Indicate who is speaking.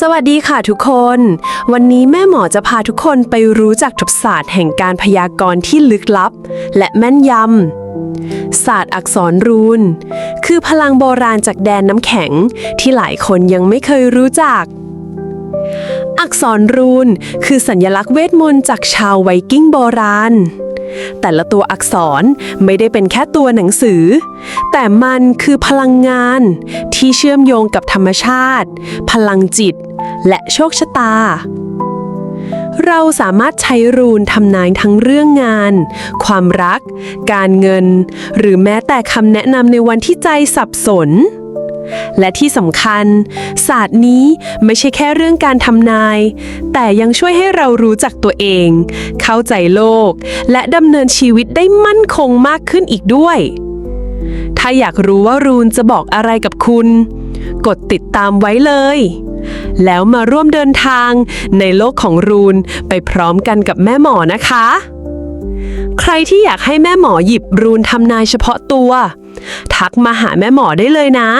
Speaker 1: สวัสดีค่ะทุกคน วันนี้แม่หมอจะพาทุกคนไปรู้จักทบศาสตร์แห่งการพยากรณ์ที่ลึกลับ และแม่นยำศาสตร์อักษรรูน คือพลังโบราณจากแดนน้ำแข็งที่หลายคนยังไม่เคยรู้จัก อักษรรูน คือสัญลักษณ์เวทมนต์จากชาวไวกิ้งโบราณ แต่ละตัวอักษรไม่ได้เป็นแค่ตัวหนังสือ แต่มันคือพลังงานที่เชื่อมโยงกับธรรมชาติ พลังจิต และโชคชะตา เราสามารถใช้รูนทำนายทั้งเรื่องงาน ความรัก การเงิน หรือแม้แต่คำแนะนำในวันที่ใจสับสน และที่สำคัญ ศาสตร์นี้ไม่ใช่แค่เรื่องการทำนาย แต่ยังช่วยให้เรารู้จักตัวเอง เข้าใจโลก และดำเนินชีวิตได้มั่นคงมากขึ้นอีกด้วย ถ้าอยากรู้ว่ารูนจะบอกอะไรกับคุณ กดติดตามไว้เลย แล้วมาร่วมเดินทางในโลกของรูนไปพร้อมกันกับแม่หมอนะคะ ใครที่อยากให้แม่หมอหยิบรูนทำนายเฉพาะตัว ทักมาหาแม่หมอได้เลยนะ